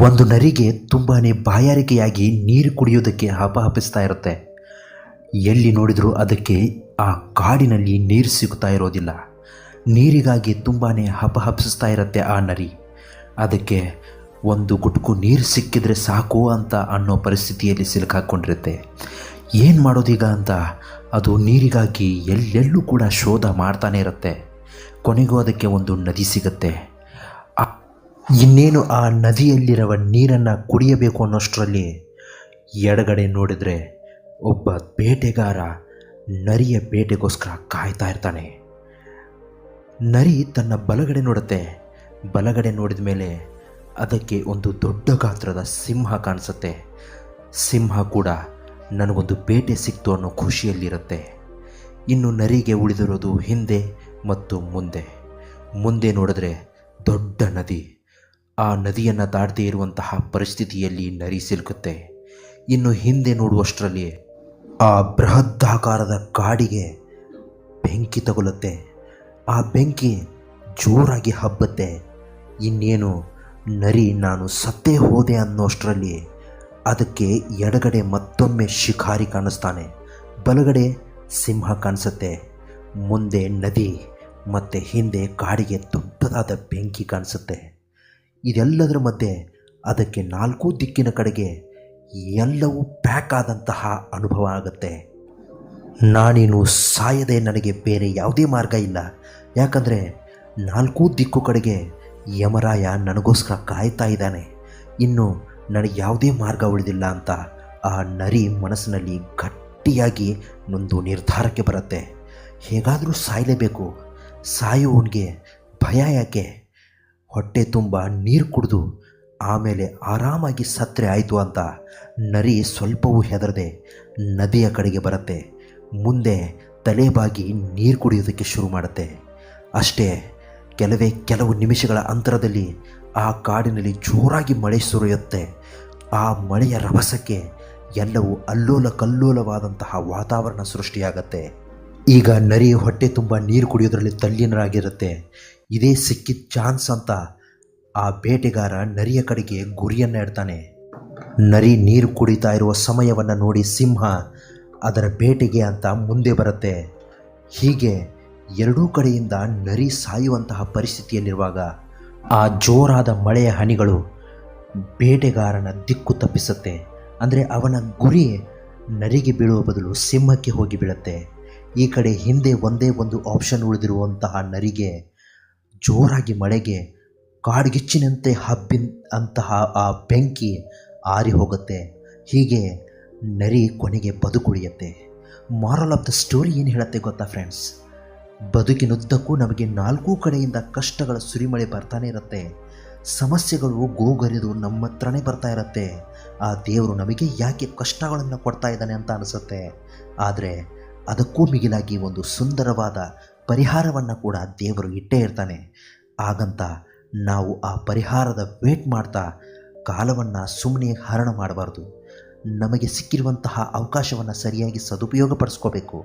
ಒಂದು ನರಿಗೆ ತುಂಬಾ ಬಾಯಾರಿಕೆಯಾಗಿ ನೀರು ಕುಡಿಯೋದಕ್ಕೆ ಹಪಹಪಿಸ್ತಾ ಇರುತ್ತೆ. ಎಲ್ಲಿ ನೋಡಿದರೂ ಅದಕ್ಕೆ ಆ ಕಾಡಿನಲ್ಲಿ ನೀರು ಸಿಗ್ತಾ ಇರೋದಿಲ್ಲ. ನೀರಿಗಾಗಿ ತುಂಬಾ ಹಪಹಪಿಸ್ತಾ ಇರುತ್ತೆ ಆ ನರಿ. ಅದಕ್ಕೆ ಒಂದು ಗುಟ್ಕು ನೀರು ಸಿಕ್ಕಿದ್ರೆ ಸಾಕು ಅಂತ ಅನ್ನೋ ಪರಿಸ್ಥಿತಿಯಲ್ಲಿ ಸಿಲುಕಾಕೊಂಡಿರುತ್ತೆ ಏನು ಮಾಡೋದೀಗ ಅಂತ? ಅದು ನೀರಿಗಾಗಿ ಎಲ್ಲೆಲ್ಲೂ ಕೂಡ ಶೋಧ ಮಾಡ್ತಾನೆ ಇರುತ್ತೆ. ಕೊನೆಗೂ ಅದಕ್ಕೆ ಒಂದು ನದಿ ಸಿಗುತ್ತೆ. ಇನ್ನೇನು ಆ ನದಿಯಲ್ಲಿರುವ ನೀರನ್ನು ಕುಡಿಯಬೇಕು ಅನ್ನೋಷ್ಟರಲ್ಲಿ ಎಡಗಡೆ ನೋಡಿದರೆ ಒಬ್ಬ ಬೇಟೆಗಾರ ನರಿಯ ಬೇಟೆಗೋಸ್ಕರ ಕಾಯ್ತಾ ಇರ್ತಾನೆ. ನರಿ ತನ್ನ ಬಲಗಡೆ ನೋಡುತ್ತೆ. ಬಲಗಡೆ ನೋಡಿದ ಮೇಲೆ ಅದಕ್ಕೆ ಒಂದು ದೊಡ್ಡ ಗಾತ್ರದ ಸಿಂಹ ಕಾಣಿಸುತ್ತೆ. ಸಿಂಹ ಕೂಡ ನನಗೊಂದು ಬೇಟೆ ಸಿಕ್ತು ಅನ್ನೋ ಖುಷಿಯಲ್ಲಿರುತ್ತೆ. ಇನ್ನು ನರಿಗೆ ಉಳಿದಿರೋದು ಹಿಂದೆ ಮತ್ತು ಮುಂದೆ. ಮುಂದೆ ನೋಡಿದ್ರೆ ದೊಡ್ಡ ನದಿ. ಆ ನದಿಯನ್ನು ದಾಟದೇ ಇರುವಂತಹ ಪರಿಸ್ಥಿತಿಯಲ್ಲಿ ನರಿ ಸಿಲುಕುತ್ತೆ. ಇನ್ನು ಹಿಂದೆ ನೋಡುವಷ್ಟರಲ್ಲಿ ಆ ಬೃಹದ್ದಾಕಾರದ ಕಾಡಿಗೆ ಬೆಂಕಿ ತಗುಲುತ್ತೆ. ಆ ಬೆಂಕಿ ಜೋರಾಗಿ ಹಬ್ಬತ್ತೆ. ಇನ್ನೇನು ನರಿ ನಾನು ಸತ್ತೇ ಹೋದೆ ಅನ್ನೋಷ್ಟರಲ್ಲಿ ಅದಕ್ಕೆ ಎಡಗಡೆ ಮತ್ತೊಮ್ಮೆ ಶಿಕಾರಿ ಕಾಣಿಸ್ತಾನೆ. ಬಲಗಡೆ ಸಿಂಹ ಕಾಣಿಸುತ್ತೆ. ಮುಂದೆ ನದಿ ಮತ್ತು ಹಿಂದೆ ಕಾಡಿಗೆ ದೊಡ್ಡದಾದ ಬೆಂಕಿ ಕಾಣಿಸುತ್ತೆ. ಇದೆಲ್ಲದರ ಮಧ್ಯೆ ಅದಕ್ಕೆ ನಾಲ್ಕು ದಿಕ್ಕಿನ ಕಡೆಗೆ ಎಲ್ಲವೂ ಪ್ಯಾಕ್ ಆದಂತಹ ಅನುಭವ ಆಗುತ್ತೆ. ನಾನೇನು ಸಾಯದೆ ನನಗೆ ಬೇರೆ ಯಾವುದೇ ಮಾರ್ಗ ಇಲ್ಲ. ಯಾಕಂದರೆ ನಾಲ್ಕು ದಿಕ್ಕು ಕಡೆಗೆ ಯಮರಾಯ ನನಗೋಸ್ಕರ ಕಾಯ್ತಾ ಇದ್ದಾನೆ. ಇನ್ನು ನನಗೆ ಯಾವುದೇ ಮಾರ್ಗ ಉಳಿದಿಲ್ಲ ಅಂತ ಆ ನರಿ ಮನಸ್ಸಿನಲ್ಲಿ ಗಟ್ಟಿಯಾಗಿ ಒಂದು ನಿರ್ಧಾರಕ್ಕೆ ಬರುತ್ತೆ. ಹೇಗಾದರೂ ಸಾಯಲೇಬೇಕು. ಸಾಯುವವನಿಗೆ ಭಯ ಯಾಕೆ? ಹೊಟ್ಟೆ ತುಂಬ ನೀರು ಕುಡಿದು ಆಮೇಲೆ ಆರಾಮಾಗಿ ಸತ್ತರೆ ಆಯಿತು ಅಂತ ನರಿ ಸ್ವಲ್ಪವೂ ಹೆದರದೆ ನದಿಯ ಕಡೆಗೆ ಬರುತ್ತೆ. ಮುಂದೆ ತಲೆಬಾಗಿ ನೀರು ಕುಡಿಯೋದಕ್ಕೆ ಶುರು ಮಾಡುತ್ತೆ. ಅಷ್ಟೇ, ಕೆಲವೇ ಕೆಲವು ನಿಮಿಷಗಳ ಅಂತರದಲ್ಲಿ ಆ ಕಾಡಿನಲ್ಲಿ ಜೋರಾಗಿ ಮಳೆ ಸುರಿಯುತ್ತೆ. ಆ ಮಳೆಯ ರಭಸಕ್ಕೆ ಎಲ್ಲವೂ ಅಲ್ಲೋಲ ಕಲ್ಲೋಲವಾದಂತಹ ವಾತಾವರಣ ಸೃಷ್ಟಿಯಾಗತ್ತೆ. ಈಗ ನರಿ ಹೊಟ್ಟೆ ತುಂಬ ನೀರು ಕುಡಿಯೋದ್ರಲ್ಲಿ ತಲ್ಲೀನರಾಗಿರುತ್ತೆ. ಇದೇ ಸಿಕ್ಕಿದ ಚಾನ್ಸ್ ಅಂತ ಆ ಬೇಟೆಗಾರ ನರಿಯ ಕಡೆಗೆ ಗುರಿಯನ್ನು ಇಡ್ತಾನೆ ನರಿ ನೀರು ಕುಡಿತಾ ಇರುವ ಸಮಯವನ್ನು ನೋಡಿ ಸಿಂಹ ಅದರ ಬೇಟೆಗೆ ಅಂತ ಮುಂದೆ ಬರುತ್ತೆ. ಹೀಗೆ ಎರಡೂ ಕಡೆಯಿಂದ ನರಿ ಸಾಯುವಂತಹ ಪರಿಸ್ಥಿತಿಯಲ್ಲಿರುವಾಗ ಆ ಜೋರಾದ ಮಳೆಯ ಹನಿಗಳು ಬೇಟೆಗಾರನ ದಿಕ್ಕು ತಪ್ಪಿಸುತ್ತೆ. ಅಂದರೆ ಅವನ ಗುರಿ ನರಿಗೆ ಬೀಳುವ ಬದಲು ಸಿಂಹಕ್ಕೆ ಹೋಗಿ ಬೀಳುತ್ತೆ. ಈ ಕಡೆ ಹಿಂದೆ ಒಂದೇ ಒಂದು ಆಪ್ಷನ್ ಉಳಿದಿರುವಂತಹ ನರಿಗೆ ಜೋರಾಗಿ ಮಳೆಗೆ ಕಾಡ್ಗಿಚ್ಚಿನಂತೆ ಹಬ್ಬಿನ ಅಂತಹ ಆ ಬೆಂಕಿ ಆರಿ ಹೋಗುತ್ತೆ. ಹೀಗೆ ನರಿ ಕೊನೆಗೆ ಬದುಕುಳಿಯುತ್ತೆ. ಮಾರಲ್ ಆಫ್ ದ ಸ್ಟೋರಿ ಏನು ಹೇಳುತ್ತೆ ಗೊತ್ತಾ ಫ್ರೆಂಡ್ಸ್ ಬದುಕಿನುದ್ದಕ್ಕೂ ನಮಗೆ ನಾಲ್ಕು ಕಡೆಯಿಂದ ಕಷ್ಟಗಳ ಸುರಿಮಳೆ ಬರ್ತಾನೆ ಇರುತ್ತೆ. ಸಮಸ್ಯೆಗಳು ಗೋಗರಿದು ನಮ್ಮ ಹತ್ರನೇ ಬರ್ತಾ ಇರುತ್ತೆ. ಆ ದೇವರು ನಮಗೆ ಯಾಕೆ ಕಷ್ಟಗಳನ್ನು ಕೊಡ್ತಾ ಇದ್ದಾನೆ ಅಂತ ಅನಿಸುತ್ತೆ. ಆದರೆ ಅದಕ್ಕೂ ಮಿಗಿಲಾಗಿ ಒಂದು ಸುಂದರವಾದ ಪರಿಹಾರವನ್ನು ಕೂಡ ದೇವರು ಇಟ್ಟೇ ಇರ್ತಾನೆ. ಹಾಗಂತ ನಾವು ಆ ಪರಿಹಾರದ ವೇಟ್ ಮಾಡ್ತಾ ಕಾಲವನ್ನು ಸುಮ್ಮನೆ ಹರಣ ಮಾಡಬಾರ್ದು. ನಮಗೆ ಸಿಕ್ಕಿರುವಂತಹ ಅವಕಾಶವನ್ನು ಸರಿಯಾಗಿ ಸದುಪಯೋಗ ಪಡಿಸ್ಕೋಬೇಕು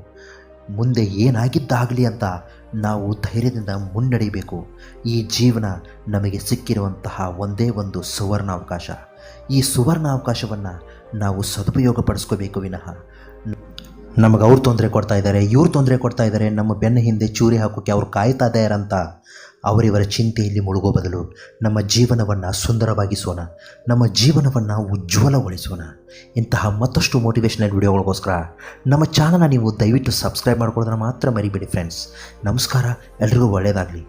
ಮುಂದೆ ಏನಾಗಿದ್ದಾಗಲಿ ಅಂತ ನಾವು ಧೈರ್ಯದಿಂದ ಮುನ್ನಡೆಯಬೇಕು. ಈ ಜೀವನ ನಮಗೆ ಸಿಕ್ಕಿರುವಂತಹ ಒಂದೇ ಒಂದು ಸುವರ್ಣ ಅವಕಾಶ ಈ ಸುವರ್ಣ ಅವಕಾಶವನ್ನು ನಾವು ಸದುಪಯೋಗ ಪಡಿಸ್ಕೋಬೇಕು ವಿನಃ. ನಮಗೆ ಅವ್ರು ತೊಂದರೆ ಕೊಡ್ತಾ ಇದ್ದಾರೆ ಇವ್ರು ತೊಂದರೆ ಕೊಡ್ತಾ ಇದ್ದಾರೆ ನಮ್ಮ ಬೆನ್ನ ಹಿಂದೆ ಚೂರಿ ಹಾಕೋಕ್ಕೆ ಅವ್ರು ಕಾಯ್ತಾ ಇದ್ದಾರಂತ ಅವರಿವರ ಚಿಂತೆಯಲ್ಲಿ ಮುಳುಗೋ ಬದಲು ನಮ್ಮ ಜೀವನವನ್ನು ಸುಂದರವಾಗಿಸೋಣ, ನಮ್ಮ ಜೀವನವನ್ನು ಉಜ್ವಲಗೊಳಿಸೋಣ. ಇಂತಹ ಮತ್ತಷ್ಟು ಮೋಟಿವೇಶ್ನಲ್ ವಿಡಿಯೋಗಳಿಗೋಸ್ಕರ ನಮ್ಮ ಚಾನಲ್ನ ನೀವು ದಯವಿಟ್ಟು ಸಬ್ಸ್ಕ್ರೈಬ್ ಮಾಡ್ಕೊಳ್ಳೋದನ್ನು ಮಾತ್ರ ಮರಿಬೇಡಿ ಫ್ರೆಂಡ್ಸ್ ನಮಸ್ಕಾರ, ಎಲ್ರಿಗೂ ಒಳ್ಳೆಯದಾಗಲಿ